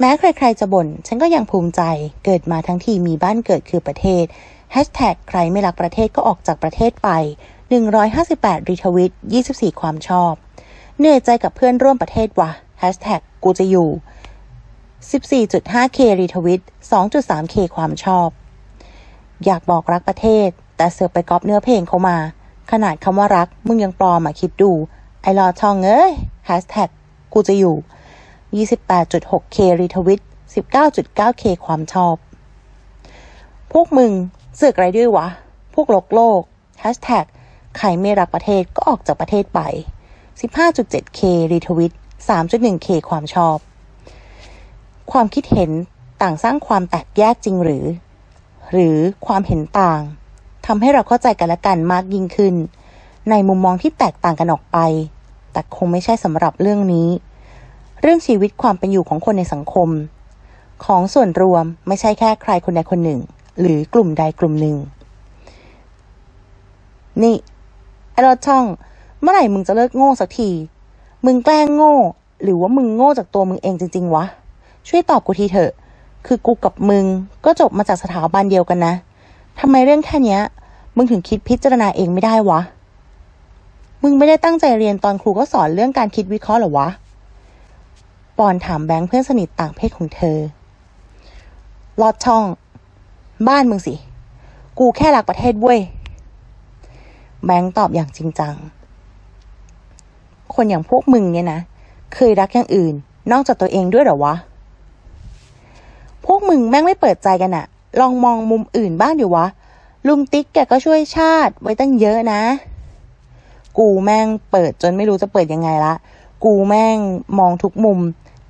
แม้ใครๆจะบ่นฉันก็ยังภูมิใจเกิดมาทั้งทีมีบ้านเกิดคือประเทศแฮชแท็กใครไม่รักประเทศก็ออกจากประเทศไป 158 รีทวิต 24 ความชอบ เหนื่อยใจกับเพื่อนร่วมประเทศวะแฮชแท็กกูจะอยู่ 14.5k รีทวิต 2.3k ความชอบ อยากบอกรักประเทศ แต่เสือกไปก๊อปเนื้อเพลงเขามา ขนาดคำว่ารักมึงยังปลอมมาคิดดู ไอรอช่องเอ้ยแฮชแท็กกูจะอยู่ 28.6k รีทวิต 19.9k ความชอบ พวกมึงเสือกอะไรด้วยวะ พวกโลกโลกแฮชแท็กใครไม่รักประเทศก็ออกจากประเทศไป 15.7k รีทวิต 3.1k ความชอบ ความคิดเห็นต่างสร้างความแตกแยกจริงหรือ หรือความเห็นต่างทำให้เราเข้าใจกันและกันมากยิ่งขึ้น ในมุมมองที่แตกต่างกันออกไป แต่คงไม่ใช่สำหรับเรื่องนี้ เรื่องชีวิตความเป็นอยู่ของคนในสังคม ของส่วนรวมไม่ใช่แค่ใครคนใดคนหนึ่ง หรือกลุ่มใดกลุ่มหนึ่ง นี่ไอ้รถช่อง เมื่อไหร่มึงจะเลิกโง่สักที มึงแกล้งโง่ หรือว่ามึงโง่จากตัวมึงเองจริง ๆ วะ ช่วยตอบกูทีเถอะ คือกูกับมึงก็จบมาจากสถาบันเดียวกันนะทำไมเรื่องแค่นี้มึงถึงคิดพิจารณาเองไม่ได้วะ มึงไม่ได้ตั้งใจเรียนตอนครูก็สอนเรื่องการคิดวิเคราะห์หรอวะ ปอนถามแบงค์เพื่อนสนิทต่างเพศของเธอ ลอดช่อง บ้านมึงสิ กูแค่รักประเทศเว้ย แบงค์ตอบอย่างจริงจัง คนอย่างพวกมึงเนี่ยนะ เคยรักอย่างอื่น นอกจากตัวเองด้วยหรอวะ พวกมึงแม่งไม่เปิดใจกันอะลองมองมุมอื่นบ้างดิวะ ลุงติ๊กแกก็ช่วยชาติไว้ตั้งเยอะนะ กูแม่งเปิดจนไม่รู้จะเปิดยังไงละ กูแม่งมองทุกมุม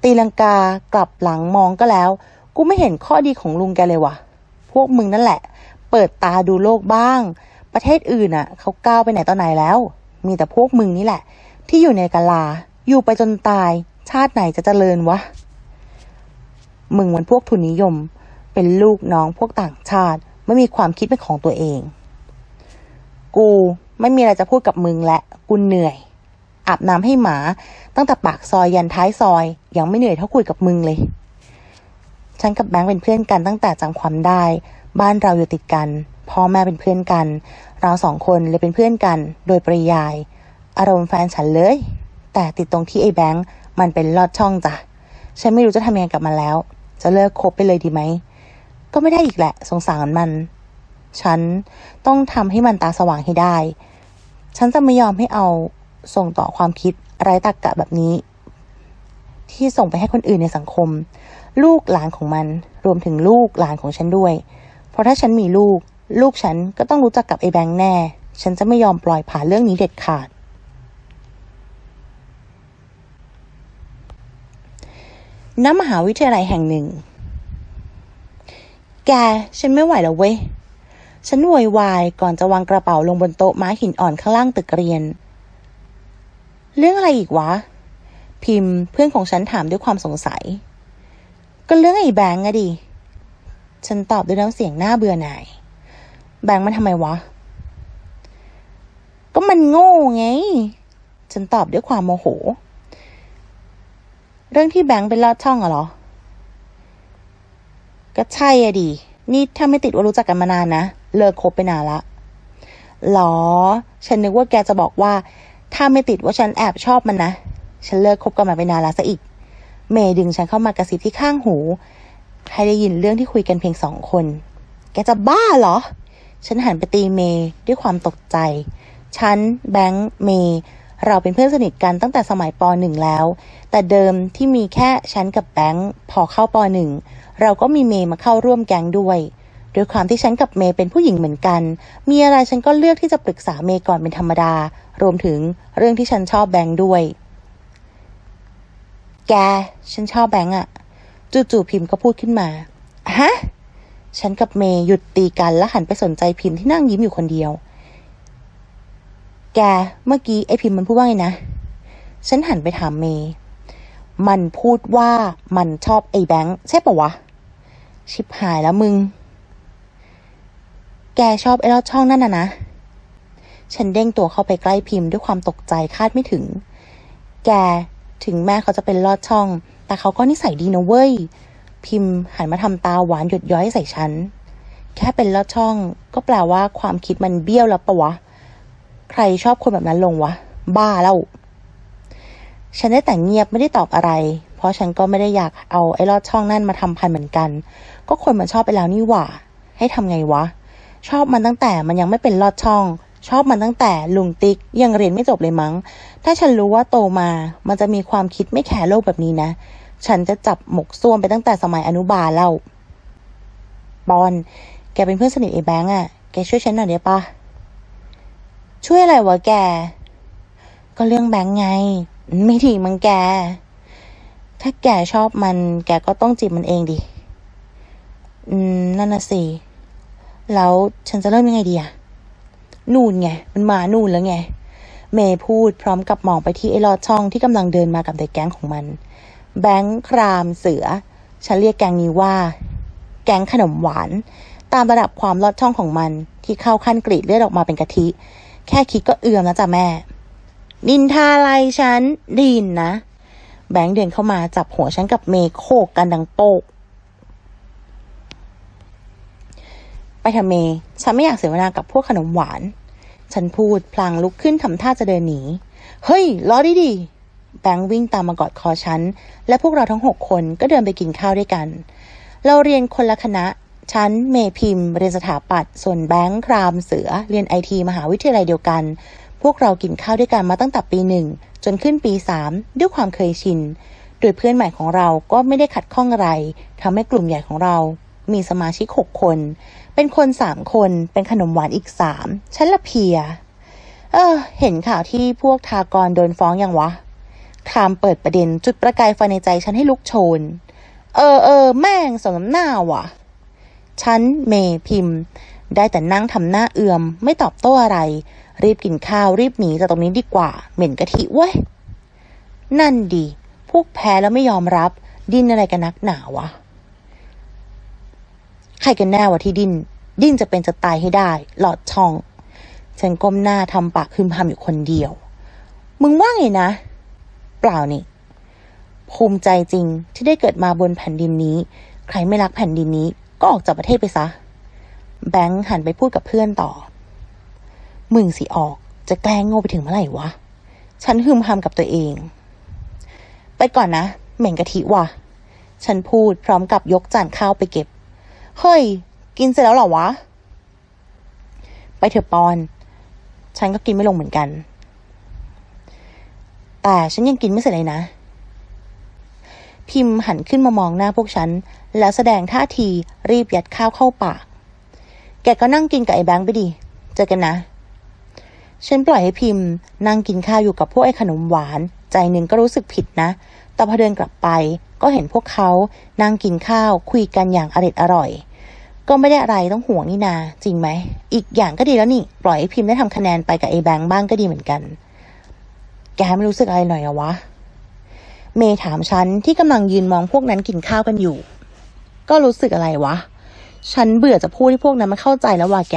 ตีลังกากลับหลังมองก็แล้ว กูไม่เห็นข้อดีของลุงแกเลยวะพวกมึงนั่นแหละ เปิดตาดูโลกบ้าง ประเทศอื่นอะเขาก้าวไปไหนตอนไหนแล้ว มีแต่พวกมึงนี่แหละ ที่อยู่ในกาลา อยู่ไปจนตาย ชาติไหนจะเจริญวะ มึงมันพวกทุนนิยม เป็นลูกน้องพวกต่างชาติ ไม่มีความคิดเป็นของตัวเอง กูไม่มีอะไรจะพูดกับมึงและกูเหนื่อย อาบน้ำให้หมา ตั้งแต่ปากซอยยันท้ายซอย ยังไม่เหนื่อยเท่าคุยกับมึงเลย ฉันกับแบงค์เป็นเพื่อนกันตั้งแต่จำความได้ บ้านเราอยู่ติดกัน พ่อแม่เป็นเพื่อนกัน เราสองคนเลยเป็นเพื่อนกัน โดยปริยาย อารมณ์แฟนฉันเลย แต่ติดตรงที่ไอ้แบงค์มันเป็นลอดช่องจ้ะ ฉันไม่รู้จะทำยังไงกับมันแล้ว จะเลิกคบไปเลยดีไหม ก็ไม่ได้อีกแหละ สงสารมัน ฉันต้องทำให้มันตาสว่างให้ได้ ฉันจะไม่ยอมให้เอา ส่งต่อความคิดไร้ตรรกะแบบนี้ ที่ส่งไปให้คนอื่นในสังคม ลูกหลานของมัน รวมถึงลูกหลานของฉันด้วย เพราะถ้าฉันมีลูก ลูกฉันก็ต้องรู้จักกับไอ้แบงค์แน่ ฉันจะไม่ยอมปล่อยผ่านเรื่องนี้เด็ดขาด ณ มหาวิทยาลัยแห่งหนึ่ง แก ฉันไม่ไหวแล้วเว้ยฉันโวยวายก่อนจะวางกระเป๋าลงบนโต๊ะไม้หินอ่อนข้างล่างตึกเรียน เรื่องอะไรอีกวะ พิมพ์เพื่อนของฉันถามด้วยความสงสัย ก็เรื่องไอ้แบงก์อะดิ ฉันตอบด้วยน้ำเสียงหน้าเบื่อหน่าย แบงก์มันทำไมวะ ก็มันโง่ไง ฉันตอบด้วยความโมโห เรื่องที่แบงค์เป็นลอดช่องอะเหรอ ก็ใช่อะดิ นี่ถ้าไม่ติดว่ารู้จักกันมานานนะ เลิกคบไปนานละหรอ ฉันนึกว่าแกจะบอกว่า ถ้าไม่ติดว่าฉันแอบชอบมันนะ ฉันเลิกคบกันมาไปนานละซะอีก เมย์ดึงฉันเข้ามากระซิบที่ข้างหู ให้ได้ยินเรื่องที่คุยกันเพียงสองคน แกจะบ้าเหรอ ฉันหันไปตีเมย์ด้วยความตกใจ ฉัน แบงค์ เมย์ เราเป็นเพื่อนสนิทกันตั้งแต่สมัยปหนึ่งแล้ว แต่เดิมที่มีแค่ฉันกับแบงค์ พอเข้าปหนึ่งเราก็มีเมย์มาเข้าร่วมแก๊งด้วย ด้วยความที่ฉันกับเมย์เป็นผู้หญิงเหมือนกัน มีอะไรฉันก็เลือกที่จะปรึกษาเมย์ก่อนเป็นธรรมดา รวมถึงเรื่องที่ฉันชอบแบงค์ด้วย แก ฉันชอบแบงค์อะจู่ๆพิมพ์ก็พูดขึ้นมา ฮะ ฉันกับเมย์หยุดตีกันแล้วหันไปสนใจพิมพ์ที่นั่งยิ้มอยู่คนเดียว แก เมื่อกี้ไอพิมพ์มันพูดว่าไงนะ ฉันหันไปถามเมย์มันพูดว่ามันชอบไอ้แบงค์ใช่ปะวะ ชิบหายแล้วมึง แกชอบไอ้ลอดช่องนั่นน่ะนะ ฉันเด้งตัวเข้าไปใกล้พิมพ์ด้วยความตกใจคาดไม่ถึง แกถึงแม้เขาจะเป็นลอดช่อง แต่เขาก็นิสัยดีนะเว้ย พิมพ์หันมาทำตาหวานหยดย้อยใส่ฉัน แค่เป็นลอดช่อง ก็แปลว่าความคิดมันเบี้ยวแล้วปะวะ ใครชอบคนแบบนั้นลงวะ บ้าแล้วฉันได้แต่เงียบไม่ได้ตอบอะไร เพราะฉันก็ไม่ได้อยากเอาไอ้ลอดช่องนั่นมาทำพันเหมือนกัน ก็คนมันชอบไปแล้วนี่หว่า ให้ทำไงวะ ชอบมันตั้งแต่มันยังไม่เป็นลอดช่อง ชอบมันตั้งแต่ลุงติ๊กยังเรียนไม่จบเลยมั้ง ถ้าฉันรู้ว่าโตมา มันจะมีความคิดไม่แคร์โลกแบบนี้นะ ฉันจะจับหมกซ่วมไปตั้งแต่สมัยอนุบาลแล้วบอลแกเป็นเพื่อนสนิทไอ้แบงค์อะ แกช่วยฉันหน่อยได้ปะช่วยอะไรวะแก ก็เรื่องแบงค์ไง ไม่ถีมึงแก ถ้าแกชอบมัน แกก็ต้องจีบมันเองดิ อืม นั่นน่ะสิ แล้วฉันจะเริ่มยังไงดีอะนู่นไง มันมานู่นแล้วไง เมย์พูดพร้อมกับมองไปที่ไอ้ลอดช่องที่กำลังเดินมากับเด็กแก๊งของมัน แบงค์ครามเสือ ฉันเรียกแก๊งนี้ว่า แก๊งขนมหวาน ตามระดับความลอดช่องของมัน ที่เข้าขั้นกรีดเลือดออกมาเป็นกะทิ แค่คิดก็เอือมแล้วจ้ะแม่ดินทาอะไรฉันดินนะ แบงค์เดินเข้ามาจับหัวฉันกับเมย์โขกกันดังโปก ไปเถอะเม ฉันไม่อยากเสียเวลากับพวกขนมหวาน ฉันพูดพลางลุกขึ้นทำท่าจะเดินหนี เฮ้ยล้อดีดีแบงค์วิ่งตามมากอดคอฉัน และพวกเราทั้งหกคนก็เดินไปกินข้าวด้วยกัน เราเรียนคนละคณะ ฉันเมพิมพ์เรียนสถาปัตย์ ส่วนแบงค์ครามเสือ เรียนไอทีมหาวิทยาลัยเดียวกัน พวกเรากินข้าวด้วยกันมาตั้งแต่ปีหนึ่งจนขึ้นปีสามด้วยความเคยชิน โดยเพื่อนใหม่ของเราก็ไม่ได้ขัดข้องอะไรทำให้กลุ่มใหญ่ของเรา มีสมาชิกหกคน เป็นคนสามคน เป็นขนมหวานอีกสาม ฉันละเพีย เออ เห็นข่าวที่พวกทากรโดนฟ้องยังวะครามเปิดประเด็นจุดประกายไฟในใจฉันให้ลุกโชน เออเออแม่งสมน้ำหน้าว่ะ ฉันเมย์พิมพ์ ได้แต่นั่งทำหน้าเอือม ไม่ตอบโต้อะไร รีบกินข้าวรีบหนีจากตรงนี้ดีกว่า เหม็นกะทิเว้ย นั่นดี พวกแพ้แล้วไม่ยอมรับ ดิ้นอะไรกันนักหนาวะ ใครกันแน่วะที่ดิ้น ดิ้นจะเป็นจะตายให้ได้ หลอดช่อง ฉันก้มหน้าทำปากพึมพำอยู่คนเดียว มึงว่าไงนะ เปล่านี่ ภูมิใจจริงที่ได้เกิดมาบนแผ่นดินนี้ ใครไม่รักแผ่นดินนี้ ก็ออกจากประเทศไปซะ แบงค์หันไปพูดกับเพื่อนต่อ มึงสิออก จะแกล้งโง่ไปถึงเมื่อไหร่วะ ฉันฮึมพำกับตัวเอง ไปก่อนนะ เหม็นกะทิว่ะ ฉันพูดพร้อมกับยกจานข้าวไปเก็บ เฮ้ย กินเสร็จแล้วเหรอวะ ไปเถอะปอน ฉันก็กินไม่ลงเหมือนกัน แต่ฉันยังกินไม่เสร็จเลยนะ พิมพ์หันขึ้นมามองหน้าพวกฉัน แล้วแสดงท่าทีรีบยัดข้าวเข้าปาก แกก็นั่งกินกับไอ้แบงค์ไปดิ เจอกันนะ ฉันปล่อยให้พิมพ์ นั่งกินข้าวอยู่กับพวกไอ้ขนมหวาน ใจหนึ่งก็รู้สึกผิดนะ แต่พอเดินกลับไปก็เห็นพวกเขานั่งกินข้าวคุยกันอย่างอร็ดอร่อย ก็ไม่ได้อะไรต้องห่วงนี่นา จริงไหม อีกอย่างก็ดีแล้วนี่ ปล่อยให้พิมพ์ได้ทำคะแนนไปกับไอ้แบงค์บ้างก็ดีเหมือนกัน แกไม่รู้สึกอะไรหน่อยอวะ เมย์ถามฉันที่กำลังยืนมองพวกนั้นกินข้าวกันอยู่ ก็รู้สึกอะไรวะ ฉันเบื่อจะพูดให้พวกนั้นมาเข้าใจแล้วว่าแก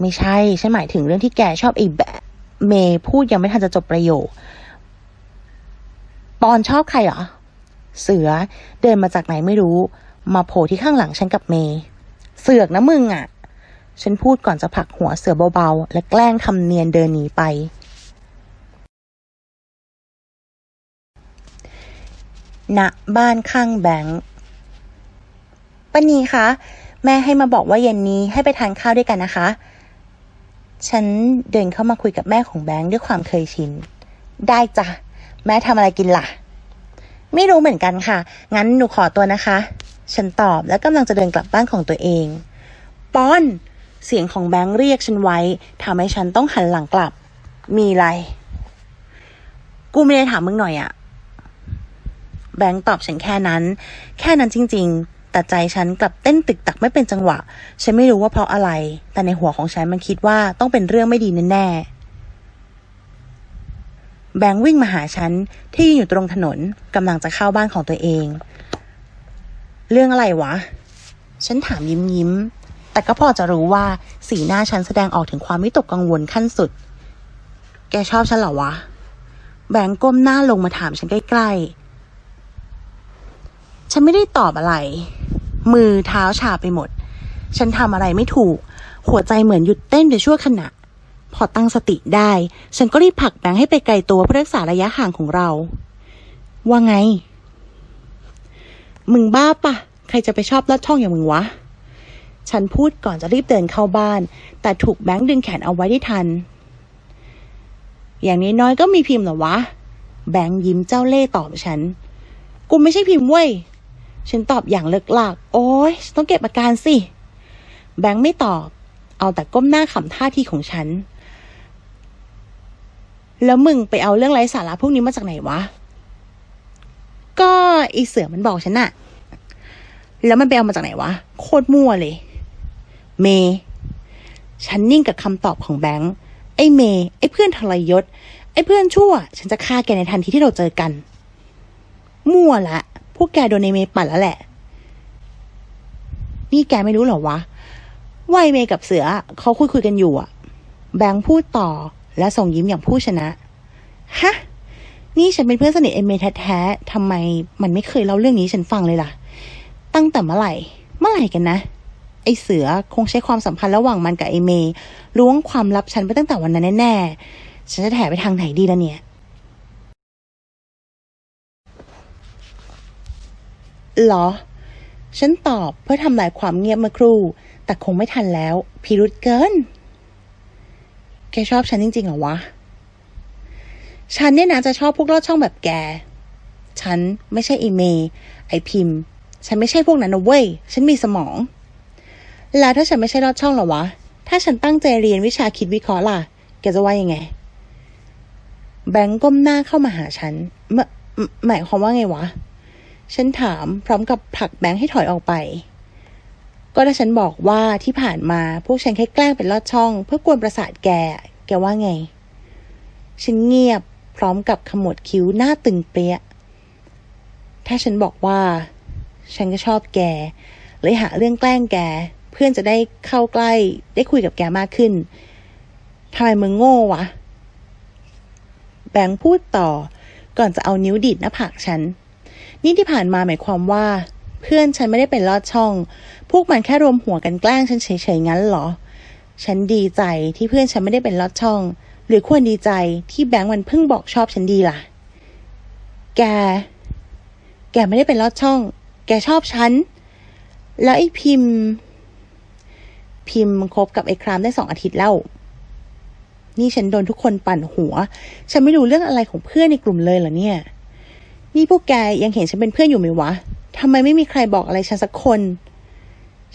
ไม่ใช่ ฉันหมายถึงเรื่องที่แกชอบไอ้แบบเมย์พูดยังไม่ทันจะจบประโยค อนชอบใครเหรอ เสือเดินมาจากไหนไม่รู้ มาโผล่ที่ข้างหลังฉันกับเมย์เสือกนะมึงอะ่ะ ฉันพูดก่อนจะผลักหัวเสือเบาๆ และแกล้งทำเนียนเดินหนีไป ณ บ้านข้างแบงค์ป้านีคะ แม่ให้มาบอกว่าเย็นนี้ให้ไปทานข้าวด้วยกันนะคะ ฉันเดินเข้ามาคุยกับแม่ของแบงค์ด้วยความเคยชิน ได้จ้ะ แม่ทำอะไรกินล่ะ ไม่รู้เหมือนกันค่ะ งั้นหนูขอตัวนะคะ ฉันตอบแล้วกำลังจะเดินกลับบ้านของตัวเองปอน เสียงของแบงค์เรียกฉันไว้ทำให้ฉันต้องหันหลังกลับ มีอะไร กูไม่ได้ถามมึงหน่อยอะแบงค์ตอบฉันแค่นั้น แค่นั้นจริง ๆ แต่ใจฉันกลับเต้นตึกตักไม่เป็นจังหวะ ฉันไม่รู้ว่าเพราะอะไร แต่ในหัวของฉันมันคิดว่าต้องเป็นเรื่องไม่ดีแน่ๆ แบงค์วิ่งมาหาฉันที่ยืนอยู่ตรงถนนกำลังจะเข้าบ้านของตัวเอง เรื่องอะไรวะ ฉันถามยิ้มยิ้ม แต่ก็พอจะรู้ว่าสีหน้าฉันแสดงออกถึงความวิตกกังวลขั้นสุด แกชอบฉันเหรอวะ แบงค์ก้มหน้าลงมาถามฉันใกล้ๆ ฉันไม่ได้ตอบอะไร มือเท้าชาไปหมด ฉันทำอะไรไม่ถูก หัวใจเหมือนหยุดเต้นไปชั่วขณะ พอตั้งสติได้ ฉันก็รีบผลักแบงค์ให้ไปไกลตัวเพื่อรักษาระยะห่างของเรา ว่าไง มึงบ้าปะใครจะไปชอบลอดช่องอย่างมึงวะ ฉันพูดก่อนจะรีบเดินเข้าบ้าน แต่ถูกแบงค์ดึงแขนเอาไว้ได้ทัน อย่างนี้น้อยก็มีพิมพ์เหรอวะ แบงค์ยิ้มเจ้าเล่ห์ตอบฉัน กูไม่ใช่พิมพ์เว้ย ฉันตอบอย่างเลิกลาก โอ๊ยต้องเก็บอาการสิ แบงค์ไม่ตอบ เอาแต่ก้มหน้าขำท่าทีของฉัน แล้วมึงไปเอาเรื่องไร้สาระพวกนี้มาจากไหนวะ ก็อีเสือมันบอกฉันน่ะ แล้วมันไปเอามาจากไหนวะ โคตรมั่วเลย เม ฉันนิ่งกับคำตอบของแบงค์ ไอ้เมย์ไอ้เพื่อนทรยศ ไอ้เพื่อนชั่ว ฉันจะฆ่าแกในทันทีที่เราเจอกัน มั่วละ พวกแกโดนในเมย์ปั่นแล้วแหละ นี่แกไม่รู้เหรอวะว่าไอเมย์กับเสือเขาคุยคุยกันอยู่อะแบงค์พูดต่อ และส่งยิ้มอย่างผู้ชนะ ฮะ นี่ฉันเป็นเพื่อนสนิทไอ้เมแท้ๆทำไมมันไม่เคยเล่าเรื่องนี้ฉันฟังเลยล่ะ ตั้งแต่เมื่อไหร่ เมื่อไหร่กันนะ ไอ้เสือคงใช้ความสัมพันธ์ระหว่างมันกับไอเมย์ล้วงความลับฉันไปตั้งแต่วันนั้นแน่ๆ ฉันจะแถไปทางไหนดีล่ะเนี่ยหรอ ฉันตอบเพื่อทำลายความเงียบเมื่อครู่ แต่คงไม่ทันแล้ว พิรุษเกิน กชอบฉันจริงๆเหรอวะ ฉันเนี่ยนะจะชอบพวกลอดช่องแบบแก ฉันไม่ใช่ไอเมย์ไอพิมพ์ ฉันไม่ใช่พวกนั้นนะเว้ย ฉันมีสมอง แล้วถ้าฉันไม่ใช่ลอดช่องเหรอวะ ถ้าฉันตั้งใจเรียนวิชาคิดวิเคราะห์ล่ะ แกจะว่ายังไง แบงก์ก้มหน้าเข้ามาหาฉันหมายความว่าไงวะ ฉันถามพร้อมกับผลักแบงค์ให้ถอยออกไป ก็ถ้าฉันบอกว่าที่ผ่านมาพวกฉันแค่แกล้งเป็นลอดช่อง เพื่อกวนประสาทแก แกว่าไง ฉันเงียบพร้อมกับขมวดคิ้วหน้าตึงเปียะถ้าฉันบอกว่า ฉันก็ชอบแก เลยหาเรื่องแกล้งแก เพื่อนจะได้เข้าใกล้ ได้คุยกับแกมากขึ้นทำไมมึงโง่วะ แบงค์พูดต่อ ก่อนจะเอานิ้วดีดหน้าผากฉัน นี่ที่ผ่านมาหมายความว่า พื่อนฉันไม่ได้เป็นลอดช่อง พวกมันแค่รวมหัวกันแกล้งฉันเฉยๆงั้นเหรอ ฉันดีใจที่เพื่อนฉันไม่ได้เป็นลอดช่อง หรือควรดีใจที่แบงค์มันเพิ่งบอกชอบฉันดีล่ะ แก แกไม่ได้เป็นลอดช่อง แกชอบฉัน แล้วไอ้พิมพ์ พิมพ์คบกับไอ้ครามได้สองอาทิตย์แล้วนี่ฉันโดนทุกคนปั่นหัว ฉันไม่รู้เรื่องอะไรของเพื่อนในกลุ่มเลยเหรอเนี่ย นี่พวกแกยังเห็นฉันเป็นเพื่อนอยู่ไหมวะ ทำไมไม่มีใครบอกอะไรฉันสักคน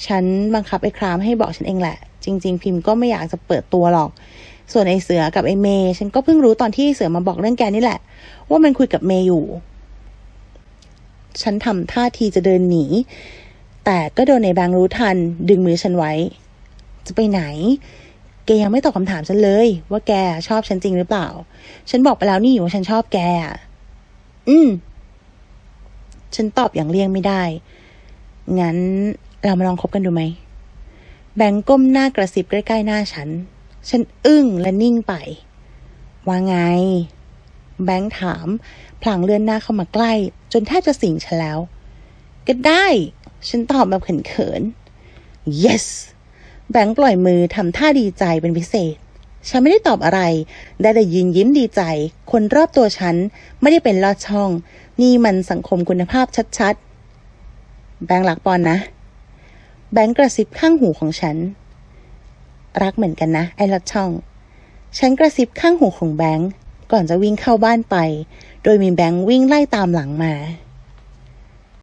ฉันบังคับไอ้ครามให้บอกฉันเองแหละ จริง ๆ พิมพ์ก็ไม่อยากจะเปิดตัวหรอก ส่วนไอ้เสือกับไอ้เมย์ฉันก็เพิ่งรู้ตอนที่เสือมาบอกเรื่องแกนี่แหละ ว่ามันคุยกับเมย์อยู่ ฉันทำท่าทีจะเดินหนี แต่ก็โดนในแบงรู้ทัน ดึงมือฉันไว้ จะไปไหนแกยังไม่ตอบคำถามฉันเลย ว่าแกชอบฉันจริงหรือเปล่า ฉันบอกไปแล้วนี่ว่าฉันชอบแกอะอืม ฉันตอบอย่างเลี่ยงไม่ได้ งั้นเรามาลองคบกันดูไหม แบงก์ก้มหน้ากระซิบใกล้ๆหน้าฉัน ฉันอึ้งและนิ่งไป ว่าไง แบงค์ถาม พลางเลื่อนหน้าเข้ามาใกล้ จนแทบจะสิงฉันแล้ว ก็ได้ ฉันตอบแบบเขินๆ yes แบงค์ปล่อยมือทำท่าดีใจเป็นพิเศษ ฉันไม่ได้ตอบอะไร ได้แต่ยืนยิ้มดีใจ คนรอบตัวฉันไม่ได้เป็นลอดช่อง นี่มันสังคมคุณภาพชัดๆ แบงค์รักปอนนะ แบงค์กระซิบข้างหูของฉัน รักเหมือนกันนะ ไอ้ลอดช่อง ฉันกระซิบข้างหูของแบงค์ก่อนจะวิ่งเข้าบ้านไป โดยมีแบงค์วิ่งไล่ตามหลังมา